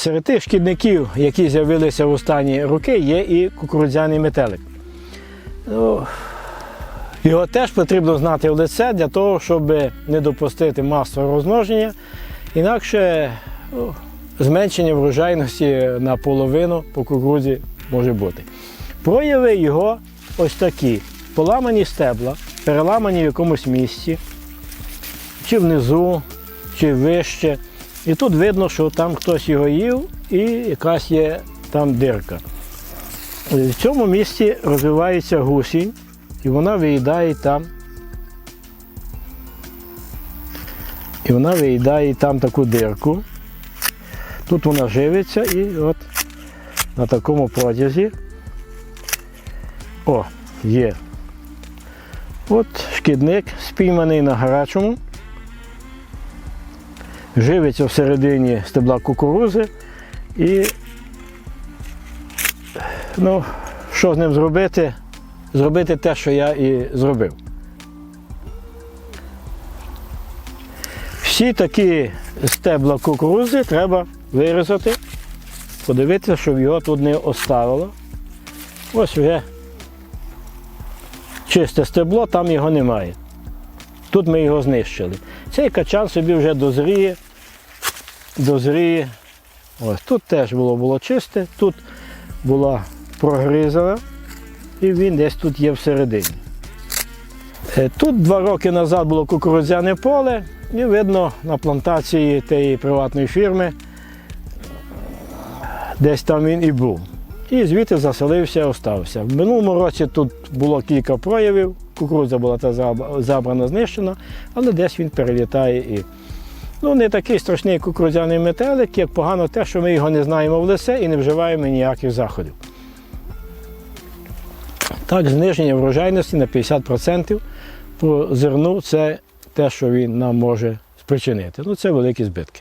серед тих шкідників, які з'явилися в останні роки, є і кукурудзяний метелик. Ну, його теж потрібно знати в лице для того, щоб не допустити масового розмноження. Інакше ну, зменшення врожайності на половину по кукурудзі може бути. Прояви його ось такі: поламані стебла, переламані в якомусь місці, чи внизу, чи вище. І тут видно, що там хтось його їв і якась є там дирка. В цьому місці розвивається гусінь, і вона виїдає там. І вона виїдає там таку дирку. Тут вона живиться і от на такому протязі. О, є. От шкідник спійманий на гарячому. Живиться всередині стебла кукурузи і ну, що з ним зробити? Зробити те, що я і зробив. Всі такі стебла кукурузи треба вирізати, подивитися, щоб його тут не оставило. Ось вже чисте стебло, там його немає. Тут ми його знищили. Цей качан собі вже дозріє, дозріє. Ось тут теж було, було чисте, тут була прогризана, і він десь тут є всередині. Е, Тут два роки назад було кукурудзяне поле, і видно на плантації тієї приватної фірми, десь там він і був. І звідти заселився, остався. В минулому році тут було кілька проявів, кукурудза була та забрана, знищена, але десь він перелітає і. Ну, не такий страшний кукурудзяний метелик, як погано те, що ми його не знаємо в лице і не вживаємо ніяких заходів. Так, зниження врожайності на 50% по зерну це те, що він нам може спричинити. Ну, це великі збитки.